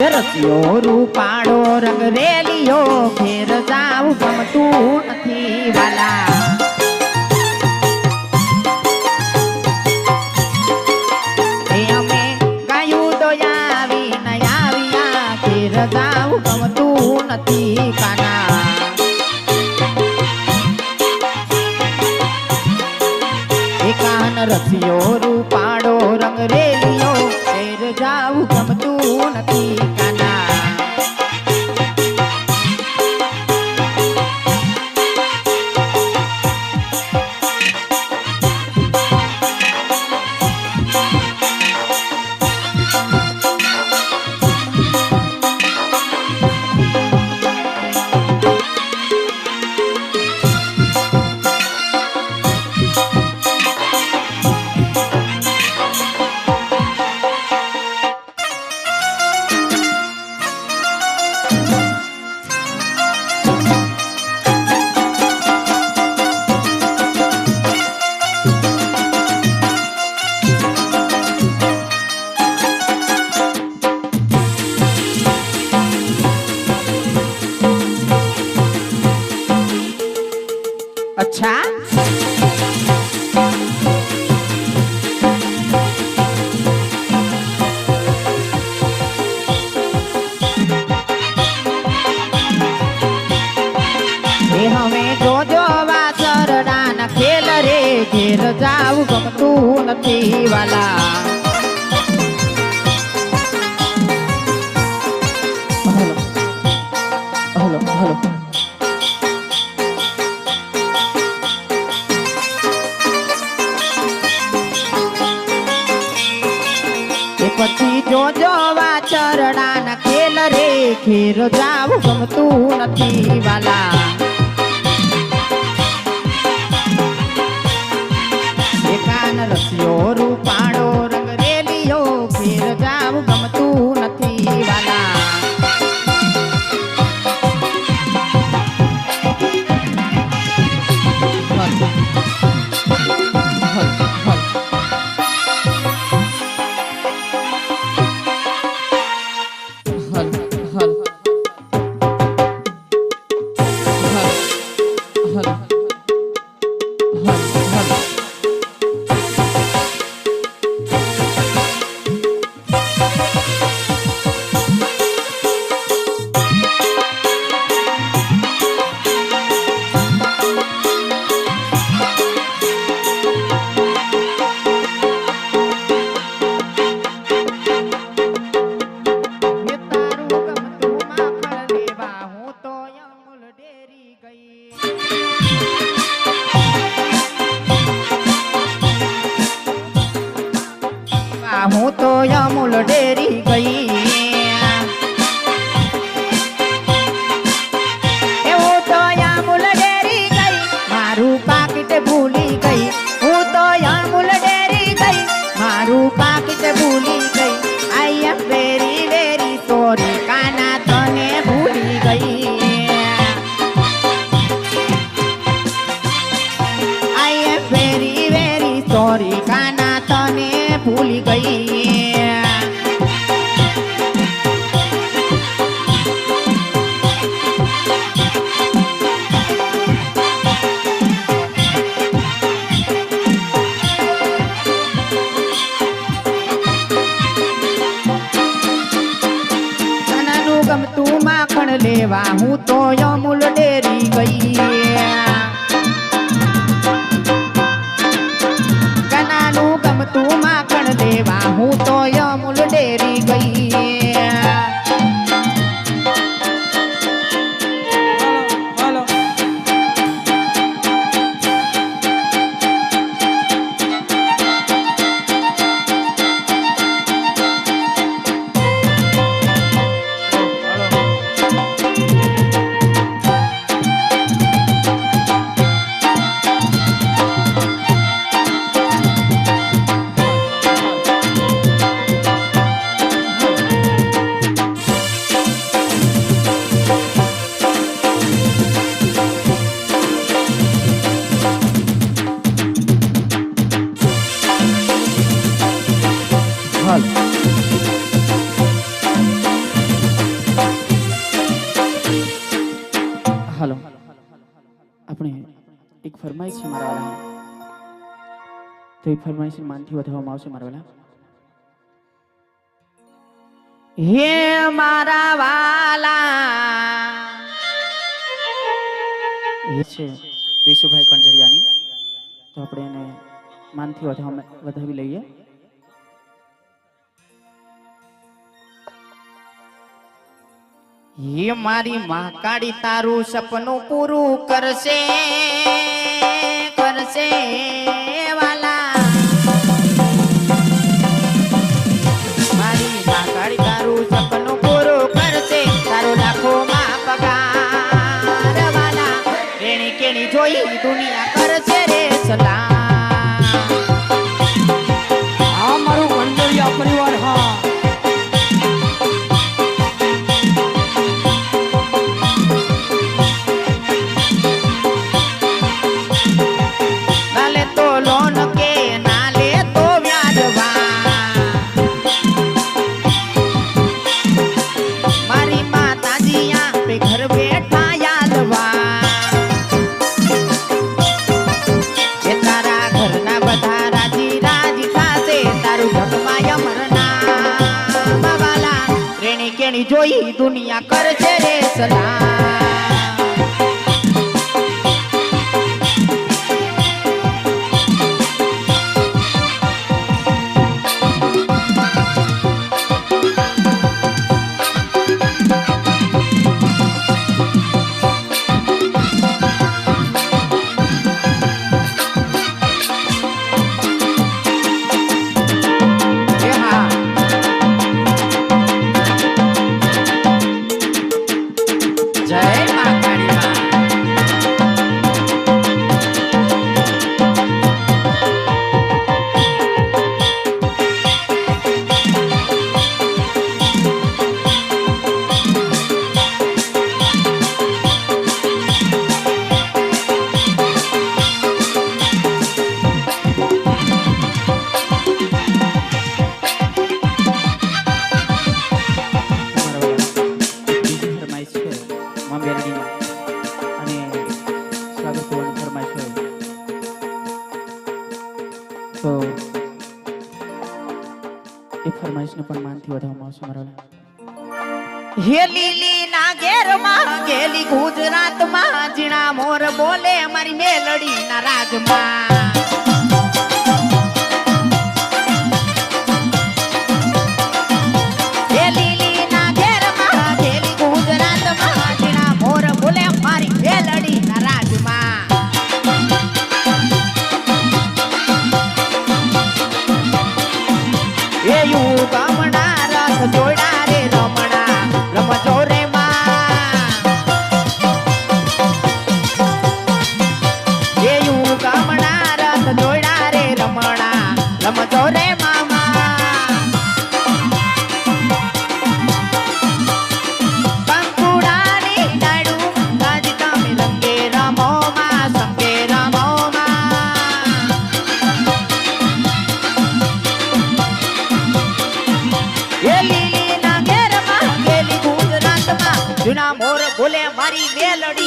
રસિયો રૂપાળો રંગ રેલિયો ઘેર જાવ ગમતું નથી વાલા. અમે ગાયું તો આવી ન આવ્યા ઘેર જાવ ગમતું નથી કાના એકાન રસિયો રૂપાળો રંગ રેલિયો જાવ ગમતું નથી કાના જોજો વાસરડાના ખેલ રે ઘેર જાવ ગમતું નથી વાલા. હલો પછી જોજો વાચરડાના ખેલ રે ખેર જાવ ગમતું નથી વાલા. એકાન રસિયો હું તો અમૂલ ડેરી ગઈ. લેવા હું તો અમૂલ ડેરી ગઈ. તો એ ફરમાઈશ માનથી વધારવામાં આવશે મારા વાલા. હે મારા વાલા. એ છે વિશુભાઈ કંજરિયાની. તો આપણે એને માનથી વધાવી લઈએ. હે મારી મહાકાળી તારું સપનું પૂરું કરશે કરશે કેણી જોઈ દુનિયા કરશે જોઈ દુનિયા કરશે રે સલામ ફરમાઈશને પણ માનથી વધાવવામાં આવશે મારા હે લીલી ના ઘેરમાં ગેલી ગુજરાતમાં જીણા મોર બોલે મારી મેલડી ના રાજમાં. જૂના મોર બોલે મારી મેલડી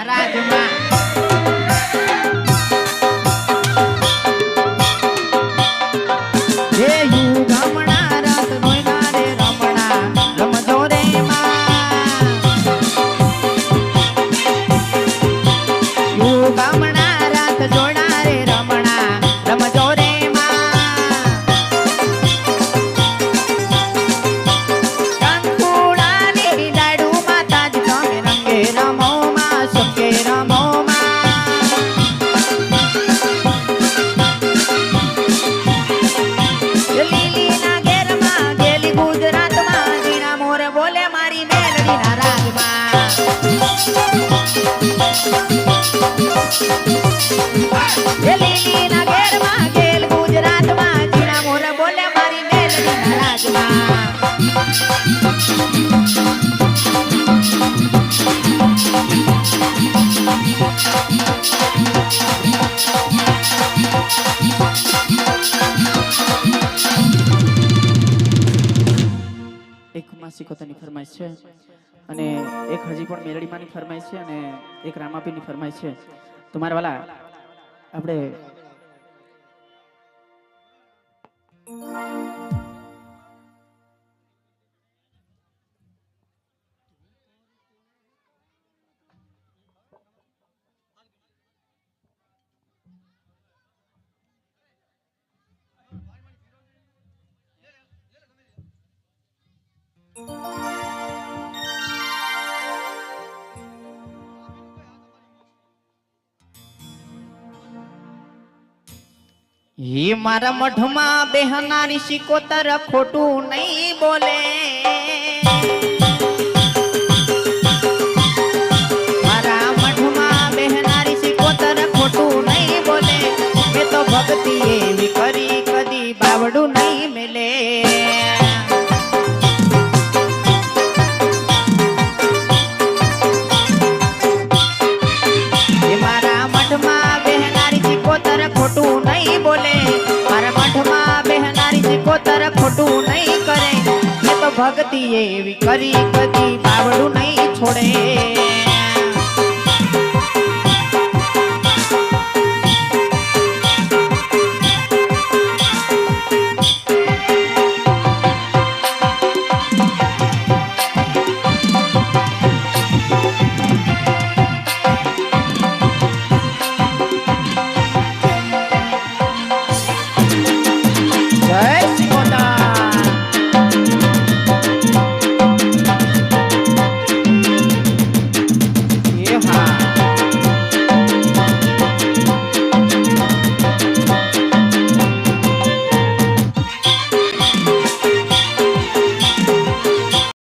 阿拉，怎么？ફરમાઈશ છે. અને એક હજી પણ મેરડીમાંની ફરમાઈશ છે અને એક રામાપીની ફરમાઈશ છે. તો મારા વાલા, આપણે હે મારા મઢમાં બેહનારી સિકોતર ખોટું નહીં બોલે. મારા મઢમાં બેહનારી સિકોતર ખોટું નહીં બોલે. મેં તો ભક્તિ એવી કરી, કદી બાવડું નહીં સિકોતર ખોટું નહીં કરે. એ તો ભક્તિ એવી કરી કદી બાવડું નહીં છોડે.